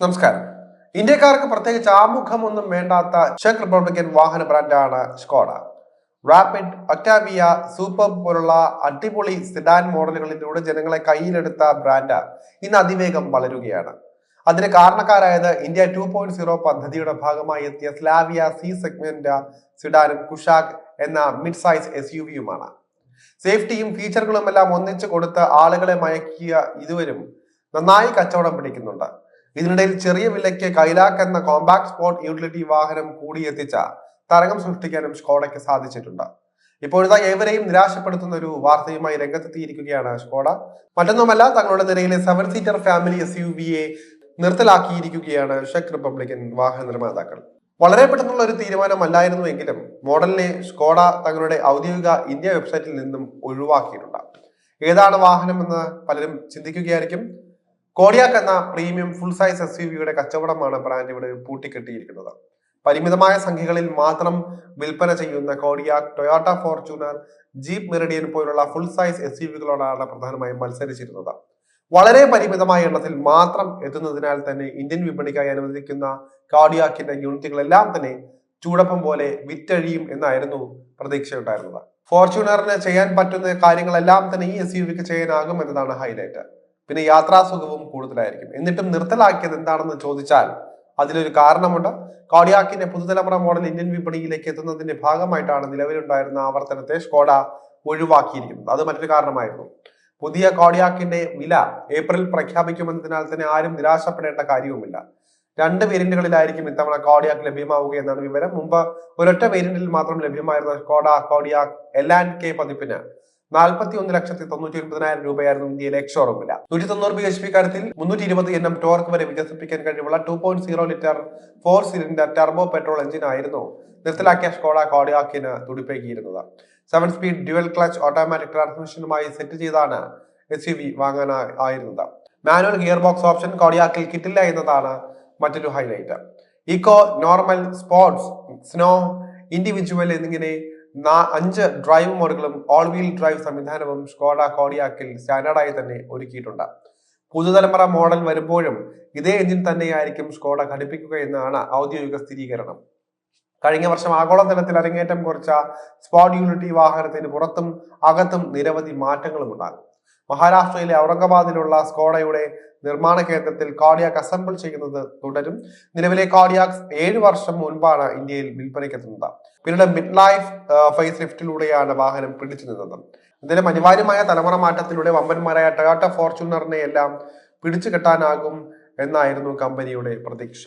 നമസ്കാരം. ഇന്ത്യക്കാർക്ക് പ്രത്യേകിച്ച് ആമുഖമൊന്നും വേണ്ടാത്ത ചെക്ക് റിപ്പബ്ലിക്കൻ വാഹന ബ്രാൻഡാണ് സ്കോഡ റാപ്പിഡ് ഒക്ടാവിയ സൂപ്പർ പോലുള്ള അടിപൊളി സിഡാൻ മോഡലുകളിലൂടെ ജനങ്ങളെ കയ്യിലെടുത്ത ബ്രാൻഡ് ഇന്ന് അതിവേഗം വളരുകയാണ്. അതിന് കാരണക്കാരായത് ഇന്ത്യ ടു പോയിന്റ് സീറോ പദ്ധതിയുടെ ഭാഗമായി എത്തിയ സ്ലാവിയ സി സെഗ്മെന്റ് സിഡാനും കുഷാക് എന്ന മിഡ് സൈസ് എസ് യു വിയുമാണ് സേഫ്റ്റിയും ഫീച്ചറുകളും എല്ലാം ഒന്നിച്ചു കൊടുത്ത് ആളുകളെ മയക്കിയ ഇതുവരും നന്നായി കച്ചവടം പിടിക്കുന്നുണ്ട്. ഇതിനിടയിൽ ചെറിയ വിലയ്ക്ക് കൈലാക്ക് എന്ന കോമ്പാക്ട് സ്പോർട്ട് യൂട്ടിലിറ്റി വാഹനം കൂടിയെത്തിച്ച തരംഗം സൃഷ്ടിക്കാനും സ്കോഡയ്ക്ക് സാധിച്ചിട്ടുണ്ട്. ഇപ്പോഴത്തെ ഏവരെയും നിരാശപ്പെടുത്തുന്ന ഒരു വാർത്തയുമായി രംഗത്തെത്തിയിരിക്കുകയാണ് സ്കോഡ. മറ്റൊന്നുമല്ല തങ്ങളുടെ നിരയിലെ seven seater family S U വിയെ നിർത്തലാക്കിയിരിക്കുകയാണ് ചെക്ക് റിപ്പബ്ലിക്കൻ വാഹന നിർമ്മാതാക്കൾ. വളരെ പെട്ടെന്നുള്ള ഒരു തീരുമാനമല്ലായിരുന്നുവെങ്കിലും മോഡലിനെ സ്കോഡ തങ്ങളുടെ ഔദ്യോഗിക ഇന്ത്യ വെബ്സൈറ്റിൽ നിന്നും ഒഴിവാക്കിയിട്ടുണ്ട്. ഏതാണ് വാഹനം എന്ന് പലരും ചിന്തിക്കുകയായിരിക്കും. കോഡിയാക്ക് എന്ന premium full size S U വിയുടെ കച്ചവടമാണ് ബ്രാൻഡ് ഇവിടെ പൂട്ടിക്കെട്ടിയിരിക്കുന്നത്. പരിമിതമായ സംഖ്യകളിൽ മാത്രം വിൽപ്പന ചെയ്യുന്ന Kodiaq Toyota Fortuner Jeep Meridian പോലുള്ള ഫുൾ സൈസ് എസ് യു വികളോടാണ് പ്രധാനമായും മത്സരിച്ചിരുന്നത്. വളരെ പരിമിതമായ എണ്ണത്തിൽ മാത്രം എത്തുന്നതിനാൽ തന്നെ ഇന്ത്യൻ വിപണിക്കായി അനുവദിക്കുന്ന കാർഡിയാക്കിന്റെ യൂണിറ്റുകളെല്ലാം തന്നെ ചൂടപ്പം പോലെ വിറ്റഴിയും എന്നായിരുന്നു പ്രതീക്ഷയുണ്ടായിരുന്നത്. ഫോർച്യൂണറിന് ചെയ്യാൻ പറ്റുന്ന കാര്യങ്ങളെല്ലാം തന്നെ ഈ എസ് യു വിക്ക് ചെയ്യാനാകും എന്നതാണ് ഹൈലൈറ്റ് പിന്നെ യാത്രാസുഖവും കൂടുതലായിരിക്കും. എന്നിട്ടും നിർത്തലാക്കിയത് എന്താണെന്ന് ചോദിച്ചാൽ അതിലൊരു കാരണമുണ്ട്. കോഡിയാക്കിന്റെ പുതുതലമുറ മോഡൽ ഇന്ത്യൻ വിപണിയിലേക്ക് എത്തുന്നതിന്റെ ഭാഗമായിട്ടാണ് നിലവിലുണ്ടായിരുന്ന ആവർത്തനത്തെ സ്കോഡ ഒഴിവാക്കിയിരിക്കുന്നത്. അത് മറ്റൊരു കാരണമായിരുന്നു. പുതിയ കോഡിയാക്കിന്റെ വില ഏപ്രിൽ പ്രഖ്യാപിക്കുമെന്നതിനാൽ തന്നെ ആരും നിരാശപ്പെടേണ്ട കാര്യവുമില്ല. രണ്ട് വേരിയന്റുകളിലായിരിക്കും ഇത്തവണ കോഡിയാക്ക് ലഭ്യമാവുക എന്നാണ് വിവരം. മുമ്പ് ഒരൊറ്റ വേരിയന്റിൽ മാത്രം ലഭ്യമായിരുന്ന Skoda Kodiaq L and K പതിപ്പിന് നാൽപ്പത്തി ഒന്ന് ലക്ഷത്തി തൊണ്ണൂറ്റി ഒൻപതിനായിരം രൂപയായിരുന്നു ഇന്ത്യയിലെ എക്സോറും വില. നൂറ്റി തൊണ്ണൂറ് ബി എച്ച് പി കാര്യത്തിൽ മുന്നൂറ്റി ഇരുപത് എണ്ണം ടോർക്ക് വരെ വികസിപ്പിക്കാൻ കഴിവുള്ള two point zero litre four cylinder turbo petrol engine ആയിരുന്നു നിർത്തലാക്കിയ സ്കോഡ കോഡിയാക്കിന് തുടിപ്പേക്കിയിരുന്നത് seven speed dual clutch automatic ട്രാൻസ്മിഷനുമായി set ചെയ്താണ് എസ് യു വി വാങ്ങാനായിരുന്നത് മാനുവൽ ഗിയർ ബോക്സ് ഓപ്ഷൻ കോഡിയാക്കിൽ കിട്ടില്ല എന്നതാണ് മറ്റൊരു highlight eco normal sports snow individual എന്നിങ്ങനെ അഞ്ച് ഡ്രൈവ് മോഡുകളും ഓൾ വീൽ ഡ്രൈവ് സംവിധാനവും സ്കോഡ കോഡിയാക്കിൽ സ്റ്റാൻഡേർഡായി തന്നെ ഒരുക്കിയിട്ടുണ്ട്. പുതുതലമുറ മോഡൽ വരുമ്പോഴും ഇതേ എഞ്ചിൻ തന്നെയായിരിക്കും സ്കോഡ ഘടിപ്പിക്കുക എന്നാണ് ഔദ്യോഗിക സ്ഥിരീകരണം. കഴിഞ്ഞ വർഷം ആഗോളതലത്തിൽ അരങ്ങേറ്റം കുറിച്ച സ്പോട്ട് യൂണിറ്റി വാഹനത്തിന് പുറത്തും അകത്തും നിരവധി മാറ്റങ്ങളും ഉണ്ടാകും മഹാരാഷ്ട്രയിലെ ഔറംഗാബാദിലുള്ള സ്കോഡയുടെ നിർമ്മാണ കേന്ദ്രത്തിൽ കാർഡിയാക് അസംബിൾ ചെയ്യുന്നത് തുടരും. നിലവിലെ കാർഡിയാക്സ് ഏഴ് വർഷം മുൻപാണ് ഇന്ത്യയിൽ വിൽപ്പനയ്ക്കെത്തുന്നത് പിന്നീട് മിഡ് ലൈഫ് ഫേസ് ലിഫ്റ്റിലൂടെയാണ് വാഹനം പിടിച്ചു നിന്നത്. ഇതിലും അനിവാര്യമായ തലമുറ മാറ്റത്തിലൂടെ വമ്പന്മാരായ ടൊയോട്ട ഫോർച്യൂണറിനെ എല്ലാം പിടിച്ചു കെട്ടാനാകും എന്നായിരുന്നു കമ്പനിയുടെ പ്രതീക്ഷ.